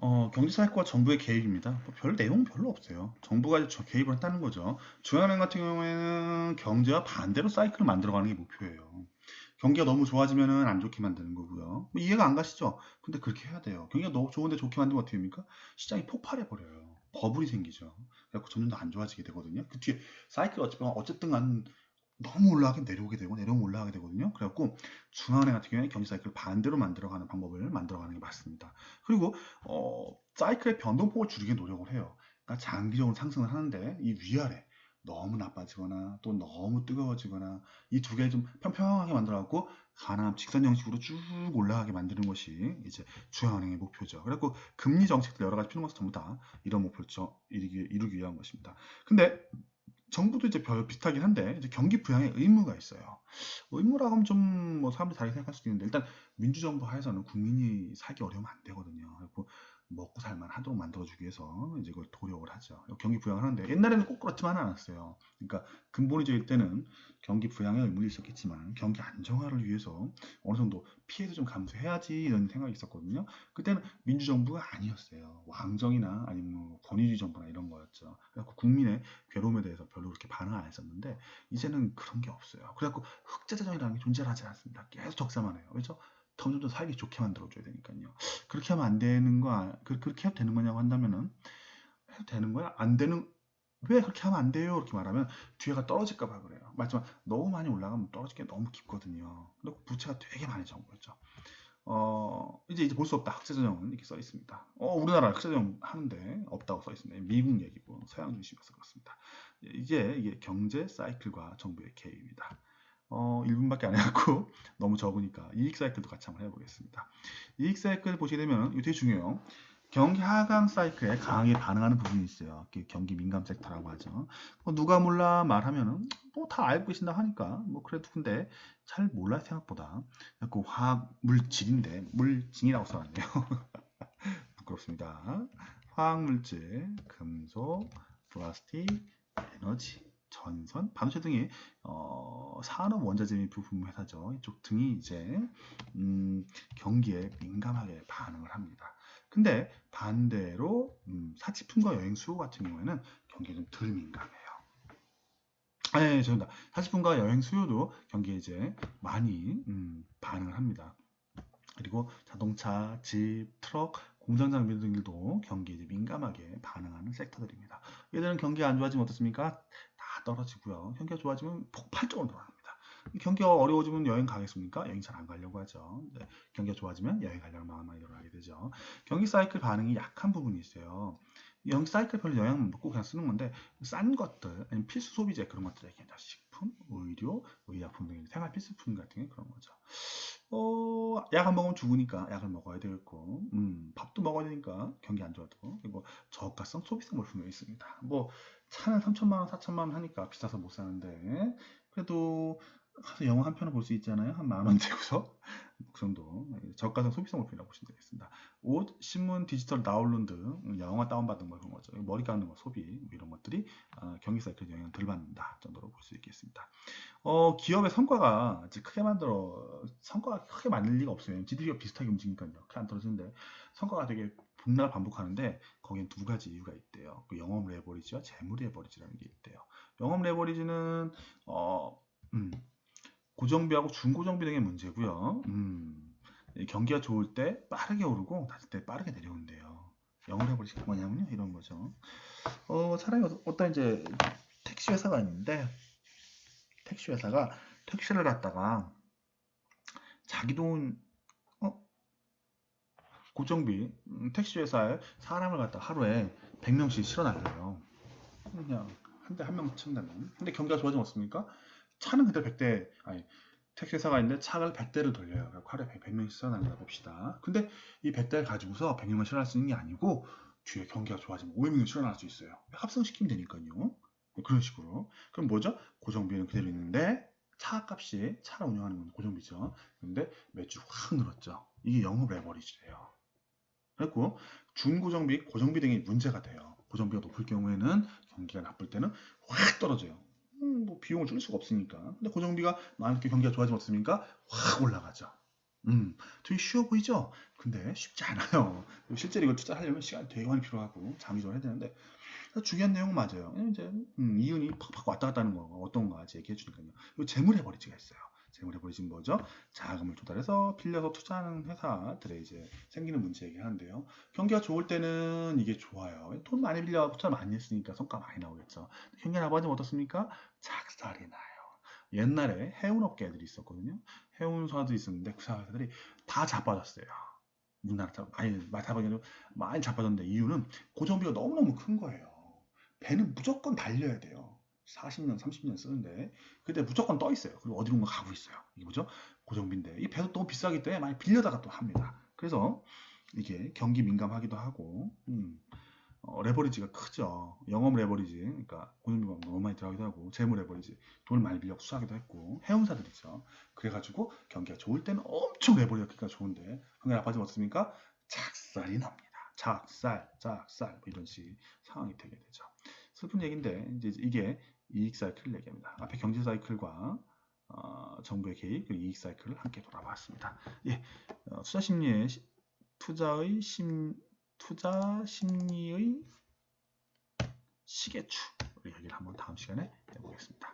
어, 경제사회과 정부의 개입입니다. 뭐 별 내용 별로 없어요. 정부가 개입을 했다는 거죠. 중앙은행 같은 경우에는 경제와 반대로 사이클을 만들어가는 게 목표예요. 경기가 너무 좋아지면은 안 좋게 만드는 거고요. 뭐 이해가 안 가시죠? 근데 그렇게 해야 돼요. 경기가 너무 좋은데 좋게 만들면 어떻게 됩니까? 시장이 폭발해 버려요. 버블이 생기죠. 그래서 점점 더 안 좋아지게 되거든요. 그 뒤에 사이클 어쨌든 간 너무 올라가게 내려오게 되고 내려오면 올라가게 되거든요. 그래갖고 중앙은행 같은 경우에 경기 사이클을 반대로 만들어가는 방법을 만들어가는 게 맞습니다. 그리고 어, 사이클의 변동폭을 줄이게 노력을 해요. 그러니까 장기적으로 상승을 하는데 이 위아래 너무 나빠지거나 또 너무 뜨거워지거나 이 두개좀 평평하게 만들어갖고 가나안 직선 형식으로 쭉 올라가게 만드는 것이 이제 중앙은행의 목표죠. 그래갖고 금리 정책들 여러 가지 필요한 것을 전부 다 이런 목표를 저- 이루기, 이루기 위한 것입니다. 근데 정부도 이제 별 비슷하긴 한데 이제 경기 부양에 의무가 있어요. 의무라고 하면 좀 뭐 사람들이 다르게 생각할 수도 있는데 일단 민주정부 하에서는 국민이 살기 어려우면 안 되거든요. 그리고 먹고 살만 하도록 만들어주기 위해서 이제 그걸 도력을 하죠. 경기 부양을 하는데 옛날에는 꼭 그렇지만은 않았어요. 그러니까 근본이적일 때는 경기 부양에 의무가 있었겠지만 경기 안정화를 위해서 어느 정도 피해도 좀 감수해야지 이런 생각이 있었거든요. 그때는 민주정부가 아니었어요. 왕정이나 아니면 뭐 권위주의 정부나 이런 거였죠. 그래서 국민의 괴로움에 대해서 별로 그렇게 반응 안 했었는데 이제는 그런 게 없어요. 그래갖고 흑자재정이라는 게 존재하지 않습니다. 계속 적자만 해요. 그렇죠? 점점 더 살기 좋게 만들어줘야 되니까요. 그렇게 하면 안 되는 거, 아- 그, 그렇게 해도 되는 거냐고 한다면은 해도 되는 거야? 안 되는 왜 그렇게 하면 안 돼요? 이렇게 말하면 뒤에가 떨어질까 봐 그래요. 맞지만 너무 많이 올라가면 떨어지기 너무 깊거든요. 그리고 부채가 되게 많아진 거죠. 어, 이제 이제 볼 수 없다. 흑자재정은 이렇게 써 있습니다. 어, 우리나라 흑자재정 하는데 없다고 써 있습니다. 미국 얘기고 서양 중심이어서 그렇습니다. 이제 이게 경제 사이클과 정부의 개입입니다. 어, 1분밖에 안 해갖고 너무 적으니까 이익 사이클도 같이 한번 해보겠습니다. 이익 사이클 보시게 되면 이거 되게 중요해요. 경기 하강 사이클에 강하게 반응하는 부분이 있어요. 경기 민감 섹터라고 하죠. 뭐 누가 몰라 말하면은 뭐 다 알고 계신다 하니까 뭐 그래도 근데 잘 몰라요 생각보다. 그 화학 물질인데 물질이라고 써놨네요. 부끄럽습니다. 화학 물질, 금속, 플라스틱, 에너지, 전선, 반도체 등이 어, 산업 원자재 부품 회사죠. 이쪽 등이 이제 음, 경기에 민감하게 반응을 합니다. 근데 반대로 음, 사치품과 여행 수요 같은 경우에는 경기에 좀 덜 민감해요. 아, 예, 죄송합니다. 사치품과 여행 수요도 경기에 이제 많이 음, 반응을 합니다. 그리고 자동차, 집, 트럭, 공장 장비 등도 경기에 민감하게 반응하는 섹터들입니다. 얘들은 경기가 안 좋아지면 어떻습니까? 다 떨어지고요. 경기가 좋아지면 폭발적으로 돌아갑니다. 경기가 어려워지면 여행 가겠습니까? 여행 잘 안 가려고 하죠. 이제 경기가 좋아지면 여행 가려는 마음 많이 들어가게 되죠. 경기 사이클 반응이 약한 부분이 있어요. 경기 사이클 별로 영향 못 받고 그냥 쓰는 건데 싼 것들, 아니면 필수 소비재 그런 것들에게 식품, 의료, 의약품 등 생활 필수품 같은 게 그런 거죠. 어, 약 안 먹으면 죽으니까 약을 먹어야 되겠고, 음, 밥도 먹어야 되니까 경기 안 좋아도 그리고 저가성 소비성 물품이 있습니다. 뭐 차는 3천만 원, 4천만 원 하니까 비싸서 못 사는데 그래도 가서 영화 한 편을 볼 수 있잖아요. 한 만 원 되고서 그 정도 저가성 소비성 물품이라고 보시면 되겠습니다. 옷, 신문, 디지털 다운로드, 영화 다운받은 거 그런 거죠. 머리 깎는 거 소비 뭐 이런 것들이 어, 경기 사이클 영향을 덜 받는다 정도로 볼 수 있겠습니다. 어, 기업의 성과가 이제 크게 만들어 성과가 크게 만들 리가 없어요. GDP가 비슷하게 움직이니까요. 크게 안 떨어지는데 성과가 되게 복락을 반복하는데 거기엔 두 가지 이유가 있대요. 그 영업 레버리지와 재무 레버리지라는 게 있대요. 영업 레버리지는 어, 음, 고정비하고 중고정비 등의 문제고요. 음, 이 경기가 좋을 때 빠르게 오르고 낮을 때 빠르게 내려온대요. 영업 레버리지가 뭐냐면요. 이런 거죠. 어, 어- 어떤 이제 택시 회사가 있는데 택시 회사가 택시를 갖다가 자기 돈 어? 고정비 음, 택시 회사에 사람을 갖다 하루에 100명씩 실어 날려요. 그냥 한 대 한명 친다면. 근데 경기가 좋아지면 어떻습니까? 차는 그때 100대 아니 택시 회사가 있는데 차를 100대를 돌려요. 하루에 100, 명씩 실어 날린다 봅시다. 근데 이 100대를 가지고서 100명만 실어 날 수 있는 게 아니고 뒤에 경기가 좋아지면 500명을 실어 날 수 있어요. 합성시키면 되니까요. 그런 식으로. 그럼 뭐죠? 고정비는 그대로 있는데 차 값이 차를 운영하는 건 고정비죠. 근데 매출 확 늘었죠. 이게 영업 레버리지래요. 그리고 중고정비, 고정비 등이 문제가 돼요. 고정비가 높을 경우에는 경기가 나쁠 때는 확 떨어져요. 음, 뭐 비용을 줄일 수가 없으니까. 근데 고정비가 많게 경기가 좋아지면 어떻습니까? 확 올라가죠. 음, 되게 쉬워 보이죠? 근데 쉽지 않아요. 실제로 이걸 투자하려면 시간이 되게 많이 필요하고 장기적으로 해야 되는데 중요한 내용은 맞아요. 이제 음, 이윤이 팍팍 왔다 갔다 하는 거 어떤가지 얘기해 주니까요. 이 재물 레버리지가 있어요. 재물 레버리지는 뭐죠? 자금을 조달해서 빌려서 투자하는 회사들의 이제 생기는 문제 얘기하는데요. 경기가 좋을 때는 이게 좋아요. 돈 많이 빌려 투자 많이 했으니까 성과 많이 나오겠죠. 경기가 나빠지면 어떻습니까? 작살이 나요. 옛날에 해운업계들이 있었거든요. 해운사도 있었는데 그 사람들이 다 자빠졌어요. 우리나라처럼 많이 많이 자빠졌는데 많이 자빠졌는데 이유는 고정비가 너무너무 큰 거예요. 배는 무조건 달려야 돼요. 40년, 30년 쓰는데 그때 무조건 떠 있어요. 그리고 어디론가 가고 있어요. 이게 뭐죠? 고정비인데 이 배도 너무 비싸기 때문에 많이 빌려다가 또 합니다. 그래서 이게 경기 민감하기도 하고 음, 어, 레버리지가 크죠. 영업 레버리지, 그러니까 고정비가 너무 많이 들어가기도 하고 재무 레버리지, 돈을 많이 빌려 수사하기도 했고 해운사들이죠. 그래가지고 경기가 좋을 때는 엄청 레버리지가 좋은데 경기가 나빠지면 어떻습니까? 작살이 납니다. 작살, 작살 뭐 이런 식 상황이 되게 되죠. 슬픈 얘기인데 이제 이게 이익 사이클 얘기합니다. 앞에 경제 사이클과 어, 정부의 개입 이익 사이클을 함께 돌아봤습니다. 예, 어, 투자 심리의 시- 투자의 심 투자 심리의 시계추 우리 얘기를 한번 다음 시간에 해보겠습니다.